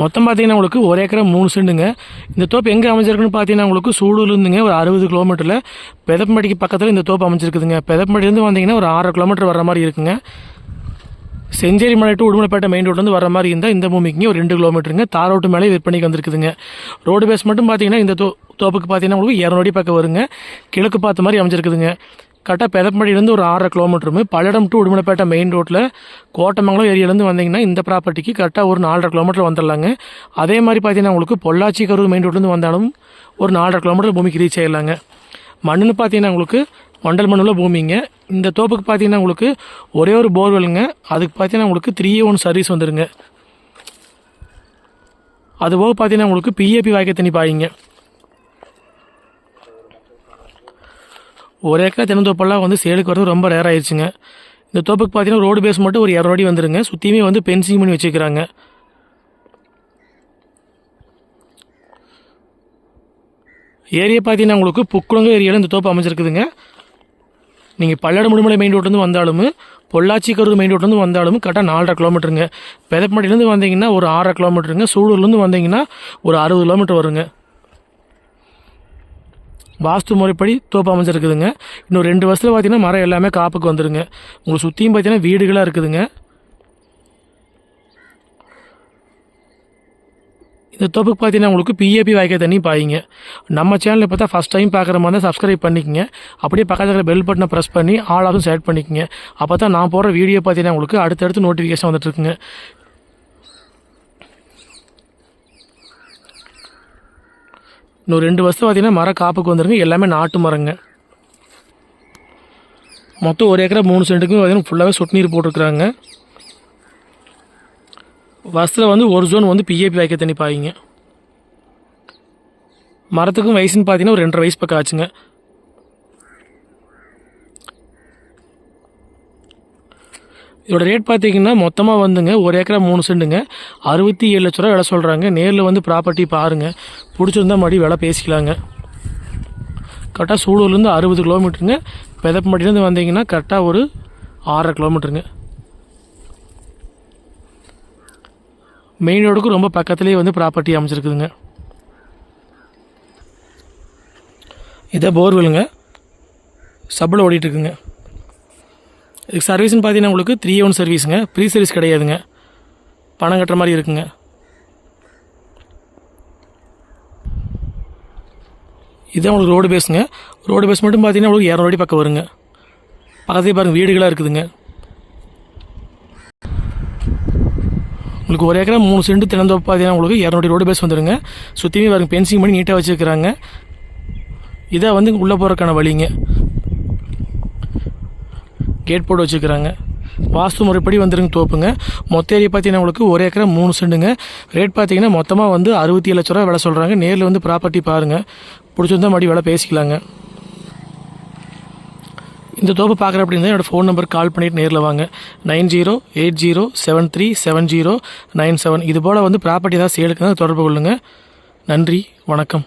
மொத்தம் பார்த்தீங்கன்னா உங்களுக்கு ஒரு ஏக்கரை மூணு செண்டுங்க. இந்த தோப்பு எங்கே அமைஞ்சிருக்குன்னு பார்த்தீங்கன்னா உங்களுக்கு சூடூர்லேருந்துங்க ஒரு அறுபது கிலோமீட்டரில். பெதப்பம்பட்டிக்கு பக்கத்தில் இந்த தோப்பு அமைஞ்சிருக்குதுங்க. பெதப்பம்பட்டிலேருந்து வந்தீங்கன்னா ஒரு ஆறரை கிலோமீட்டர் வர மாதிரி இருக்குங்க. செஞ்சேரி மலை டு உடுமலைப்பேட்டை மெயின் ரோட்லேருந்து வர மாதிரி இருந்தால் இந்த பூமிக்குங்க ஒரு ரெண்டு கிலோமீட்டருங்க. தார் ரோட்டு மேலே விற்பனைக்கு வந்திருக்குதுங்க. ரோடு பேஸ் மட்டும் பார்த்தீங்கன்னா இந்த தோ தோப்புக்கு பார்த்தீங்கன்னா உங்களுக்கு இரநூறு அடி பக்கம் வருங்க. கிழக்கு பார்த்த மாதிரி அமைஞ்சிருக்குதுங்க. கரெக்டாக பெதப்படியிலேருந்து ஒரு ஆறரை கிலோமீட்டருமே பல்லடம் டு உடுமலைப்பேட்டை மெயின் ரோட்டில் கோட்டமங்கலம் ஏரியாலேருந்து வந்தீங்கன்னா இந்த ப்ராப்பர்ட்டிக்கு கரெக்டாக ஒரு நாலரை கிலோமீட்டர் வந்துடலாங்க. அதே மாதிரி பார்த்தீங்கன்னா உங்களுக்கு பொள்ளாச்சி கரூர் மெயின் ரோட்லேருந்து வந்தாலும் ஒரு நாலரை கிலோமீட்டர் பூமிக்கு ரீச் ஆகிடலாங்க மண்ணுன்னு பார்த்தீங்கன்னா உங்களுக்கு ஒண்டல் மண்ணில் பூமிங்க. இந்த தோப்புக்கு பார்த்தீங்கன்னா உங்களுக்கு ஒரே ஒரு போர்வெலுங்க அதுக்கு பார்த்தீங்கன்னா உங்களுக்கு த்ரீ ஒன் சர்வீஸ் வந்துடுங்க அதுபோக பார்த்தீங்கன்னா உங்களுக்கு பிஏபி வாய்க்க தண்ணி பாயிங்க. ஒரு ஏக்கர் தென்னந்தோப்பெல்லாம் வந்து சேலுக்கு வரது ரொம்ப ரேர் ஆயிடுச்சுங்க இந்த தோப்புக்கு பார்த்தீங்கன்னா ரோடு பேஸ் மட்டும் ஒரு இரநூறு அடி வந்துருங்க. சுற்றியுமே வந்து பென்சிங் பண்ணி வச்சுக்கிறாங்க ஏரியா பார்த்தீங்கன்னா உங்களுக்கு புக்குளங்க ஏரியாவில் இந்த தோப்பு அமைஞ்சிருக்குதுங்க. நீங்கள் பல்லடம் முடுமலை மெயின் ரோட்லேருந்து வந்தாலும் பொள்ளாச்சி கரூர் மெயின் ரோட்லேருந்து வந்தாலும் கரெக்டாக நாலரை கிலோமீட்டருங்க பெதப்பட்டிலேருந்து வந்தீங்கன்னா ஒரு ஆறரை கிலோமீட்டருங்க சூலூர்லேருந்து வந்தீங்கன்னா ஒரு அறுபது கிலோமீட்டர் வருங்க. வாஸ்து முறைப்படி தோப்பு அமைஞ்சிருக்குதுங்க. இன்னும் ரெண்டு வருஷத்தில் பார்த்தீங்கன்னா மரம் எல்லாமே காப்புக்கு வந்துடுங்க உங்களுக்கு சுற்றியும் பார்த்தீங்கன்னா வீடுகளாக இருக்குதுங்க. இந்த தோப்புக்கு பார்த்தீங்கன்னா உங்களுக்கு பிஏபி வாய்க்க தண்ணி பாயிங்க. நம்ம சேனலில் இப்போ ஃபஸ்ட் டைம் பார்க்குற மாதிரி தான் சப்ஸ்கிரைப் பண்ணிக்கங்க. அப்படியே பக்கத்தில் பெல் பட்டனை ப்ரெஸ் பண்ணி ஆல் ஆஃபும் செலக்ட் பண்ணிக்கங்க. அப்போ தான் நான் போடுற வீடியோ பார்த்தீங்கன்னா உங்களுக்கு அடுத்தடுத்து நோட்டிஃபிகேஷன் வந்துட்டுருக்குங்க இன்னும் ரெண்டு வருஷம் பார்த்தீங்கன்னா மரம் காப்புக்கு வந்துருங்க எல்லாமே நாட்டு மரங்க. மொத்தம் ஒரு ஏக்கரை மூணு சென்ட்டுக்கும் பார்த்தீங்கன்னா ஃபுல்லாகவே சொட்டு நீர் போட்டிருக்குறாங்க. வருஷத்தில் வந்து ஒரு ஜோன் வந்து பிஏபி வாய்க்க தண்ணி பாய்ங்க மரத்துக்கும் வயசுன்னு பார்த்தீங்கன்னா ஒரு ரெண்டரை வயசு பக்கம் ஆச்சுங்க. இதோட ரேட் பார்த்தீங்கன்னா மொத்தமாக வந்துங்க ஒரு ஏக்கரா மூணு செண்டுங்க. அறுபத்தி ஏழு லட்ச ரூபா விலை சொல்கிறாங்க நேரில் வந்து ப்ராப்பர்ட்டி பாருங்கள் பிடிச்சிருந்தா மறுபடியும் விலை பேசிக்கலாங்க. கரெக்டாக சூலூர்லேருந்து அறுபது கிலோமீட்டருங்க. பெதப்பம்பட்டிலேருந்து வந்தீங்கன்னா கரெக்டாக ஒரு ஆறரை கிலோமீட்டருங்க. மெயின் ரோடுக்கு ரொம்ப பக்கத்துலேயே வந்து ப்ராப்பர்ட்டி அமைச்சிருக்குதுங்க இதை போர்வெலுங்க சப்பில் ஓடிட்டுருக்குங்க சர்வீஸ்னு பார்த்தீங்கன்னா உங்களுக்கு த்ரீ ஒன் சர்வீஸுங்க ப்ரீ சர்வீஸ் கிடையாதுங்க. பணம் கட்டுற மாதிரி இருக்குங்க. இதுதான் உங்களுக்கு ரோடு பேஸுங்க ரோடு பேஸ் மட்டும் பார்த்தீங்கன்னா உங்களுக்கு இரநூறு அடி பக்கம் வருங்க. பக்கத்துலேயே பாருங்கள் வீடுகளாக இருக்குதுங்க. உங்களுக்கு ஒரு ஏக்கரா மூணு சென்ட் திறந்தோப்பு பார்த்தீங்கன்னா உங்களுக்கு இரநூறு ரோடு பேஸ் வந்துடுங்க சுற்றியுமே பாருங்கள் பென்சிங் பண்ணி நீட்டாக வச்சுருக்கிறாங்க. இதை வந்து உள்ளே போகிறதுக்கான வழிங்க. கேட் போட்டு வச்சுக்கிறாங்க வாஸ்து முறைப்படி வந்துருங்க தோப்புங்க. மொத்த ஏரியா பார்த்தீங்கன்னா உங்களுக்கு ஒரு ஏக்கரை மூணு செண்டுங்க. ரேட் பார்த்தீங்கன்னா மொத்தமாக வந்து அறுபத்தி ஏழு லட்ச ரூபா விலை சொல்கிறாங்க நேரில் வந்து ப்ராப்பர்ட்டி பாருங்கள் பிடிச்சிருந்தா மறுபடியும் விலை பேசிக்கலாங்க. இந்த தோப்பு பார்க்குற அப்படின்னா என்னோடய ஃபோன் நம்பர் கால் பண்ணிவிட்டு நேரில் வாங்க. Nine zero eight zero seven three seven zero nine seven. இது போல் வந்து ப்ராப்பர்ட்டி ஏதாவது சேலுக்கு தொடர்பு கொள்ளுங்கள் நன்றி வணக்கம்.